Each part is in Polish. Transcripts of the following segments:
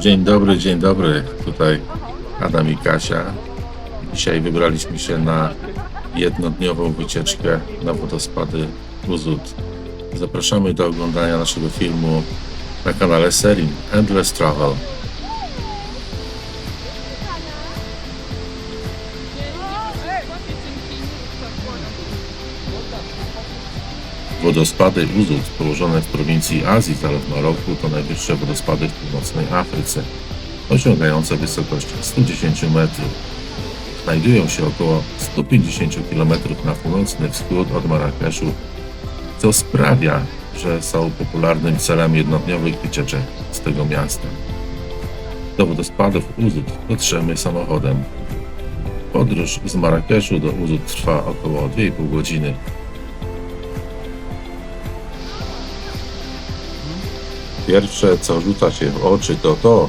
Dzień dobry, dzień dobry. Tutaj Adam i Kasia. Dzisiaj wybraliśmy się na jednodniową wycieczkę na wodospady Uzud. Zapraszamy do oglądania naszego filmu na kanale Serin Endless Travel. Wodospady Uzud, położone w prowincji Azji, ale w Maroku, to najwyższe wodospady w północnej Afryce, osiągające wysokość 110 metrów. Znajdują się około 150 km na północny wschód od Marrakeszu, co sprawia, że są popularnym celem jednodniowych wycieczek z tego miasta. Do wodospadów Uzud dotrzemy samochodem. Podróż z Marrakeszu do Uzud trwa około 2,5 godziny. Pierwsze, co rzuca się w oczy, to to,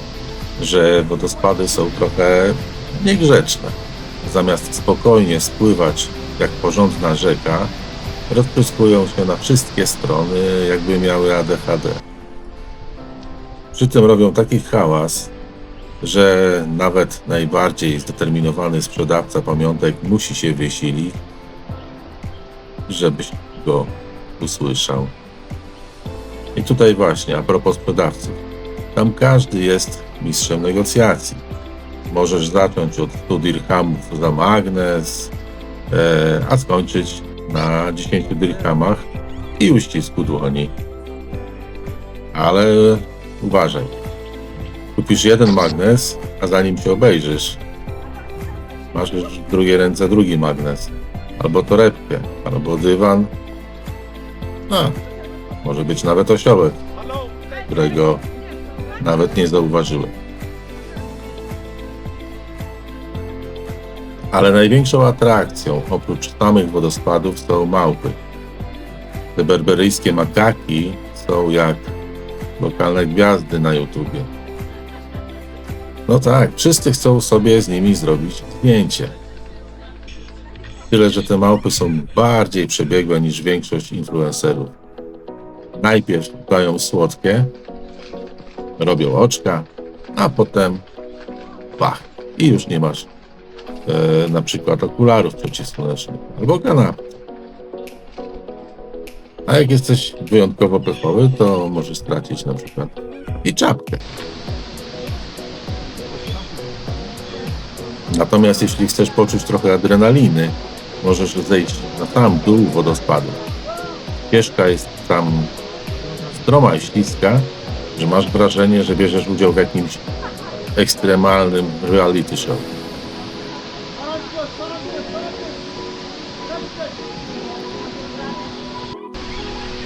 że wodospady są trochę niegrzeczne. Zamiast spokojnie spływać jak porządna rzeka, rozpryskują się na wszystkie strony, jakby miały ADHD. Przy tym robią taki hałas, że nawet najbardziej zdeterminowany sprzedawca pamiątek musi się wysilić, żebyś go usłyszał. I tutaj właśnie, a propos sprzedawców. Tam każdy jest mistrzem negocjacji. Możesz zacząć od 100 dirhamów za magnes, e, a skończyć na 10 dirhamach i uścisku dłoni. Ale uważaj. Kupisz jeden magnes, a zanim się obejrzysz, masz już w drugiej ręce drugi magnes. Albo torebkę, albo dywan. A, może być nawet osiołek, którego nawet nie zauważyłem. Ale największą atrakcją oprócz samych wodospadów są małpy. Te berberyjskie makaki są jak lokalne gwiazdy na YouTubie. No tak, wszyscy chcą sobie z nimi zrobić zdjęcie. Tyle, że te małpy są bardziej przebiegłe niż większość influencerów najpierw dają słodkie, robią oczka, a potem pach i już nie masz e, na przykład okularów przeciwsłonecznych albo kanapy. A jak jesteś wyjątkowo pechowy, to możesz stracić na przykład i czapkę. Natomiast jeśli chcesz poczuć trochę adrenaliny, możesz zejść na sam dół wodospadu. Ścieżka jest tam stroma i śliska, że masz wrażenie, że bierzesz udział w jakimś ekstremalnym reality show.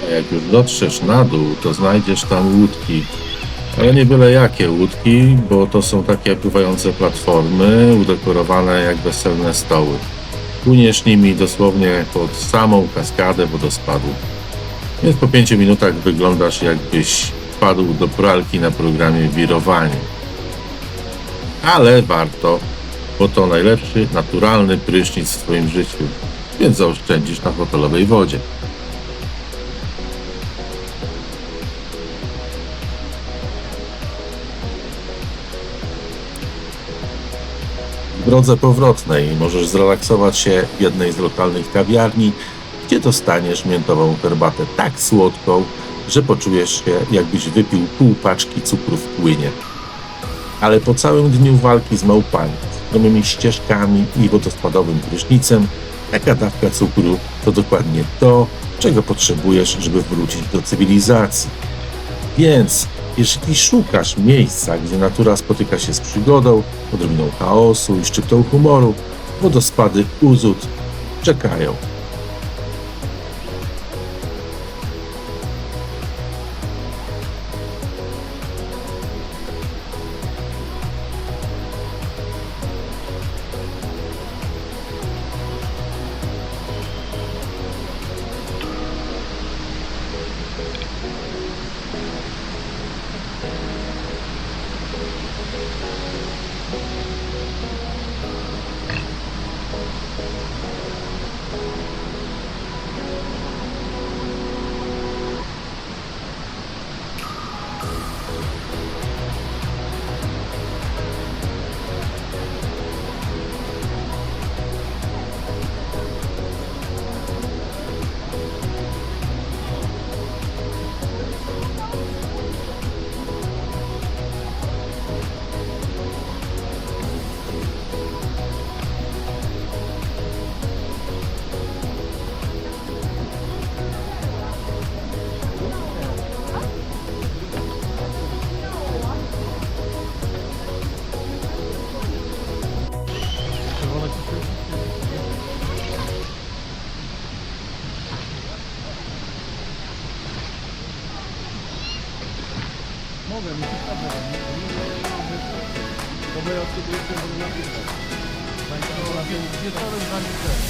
A jak już dotrzesz na dół, to znajdziesz tam łódki. Ale nie byle jakie łódki, bo to są takie pływające platformy, udekorowane jak weselne stoły. Płyniesz nimi dosłownie pod samą kaskadę wodospadu. Więc po 5 minutach wyglądasz jakbyś wpadł do pralki na programie wirowanie. Ale warto, bo to najlepszy naturalny prysznic w swoim życiu, więc zaoszczędzisz na hotelowej wodzie. W drodze powrotnej możesz zrelaksować się w jednej z lokalnych kawiarni, gdzie dostaniesz miętową herbatę tak słodką, że poczujesz się jakbyś wypił pół paczki cukru w płynie. Ale po całym dniu walki z małpami, stromymi ścieżkami i wodospadowym prysznicem, taka dawka cukru to dokładnie to, czego potrzebujesz, żeby wrócić do cywilizacji. Więc jeżeli szukasz miejsca, gdzie natura spotyka się z przygodą, odrobiną chaosu i szczyptą humoru, wodospady Uzud czekają. To my bo na pierwsze. Wieczorem zanim ten.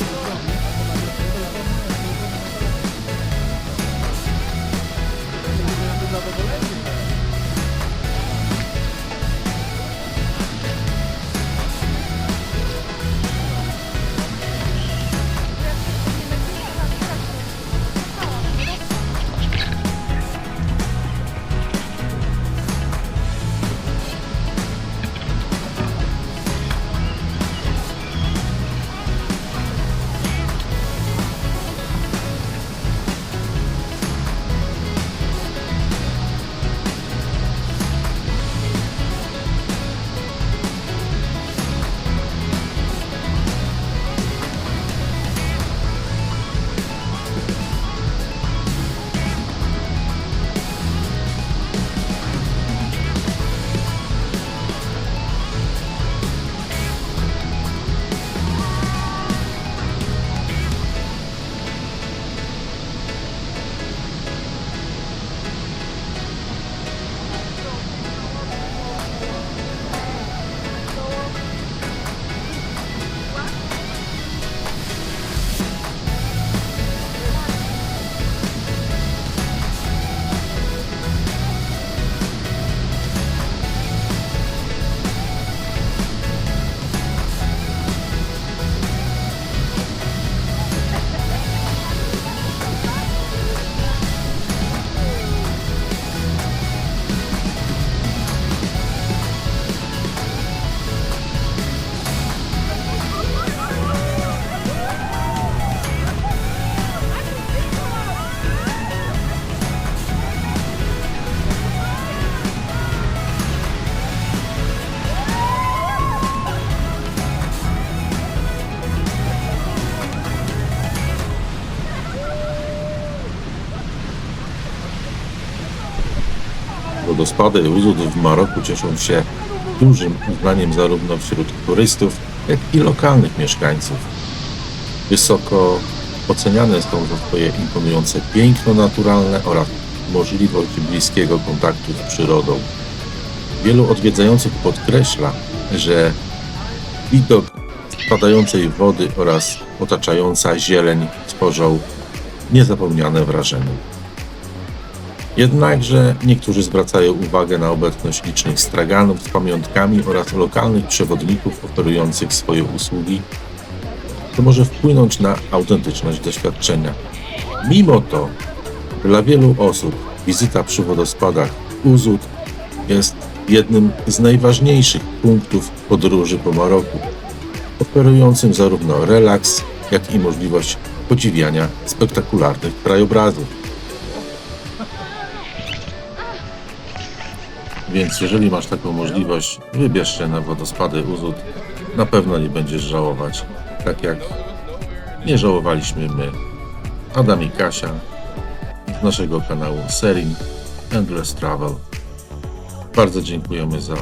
Wodospady Uzud w Maroku cieszą się dużym uznaniem zarówno wśród turystów, jak i lokalnych mieszkańców. Wysoko oceniane są za swoje imponujące piękno naturalne oraz możliwość bliskiego kontaktu z przyrodą. Wielu odwiedzających podkreśla, że widok spadającej wody oraz otaczająca zieleń tworzą niezapomniane wrażenie. Jednakże niektórzy zwracają uwagę na obecność licznych straganów z pamiątkami oraz lokalnych przewodników oferujących swoje usługi, co może wpłynąć na autentyczność doświadczenia. Mimo to, dla wielu osób wizyta przy wodospadach Uzud jest jednym z najważniejszych punktów podróży po Maroku, oferującym zarówno relaks, jak i możliwość podziwiania spektakularnych krajobrazów. Więc jeżeli masz taką możliwość, wybierz się na wodospady Uzud. Na pewno nie będziesz żałować. Tak jak nie żałowaliśmy my. Adam i Kasia z naszego kanału Serin Endless Travel. Bardzo dziękujemy za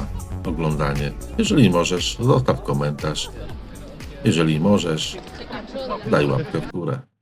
oglądanie. Jeżeli możesz, zostaw komentarz. Jeżeli możesz, daj łapkę w górę.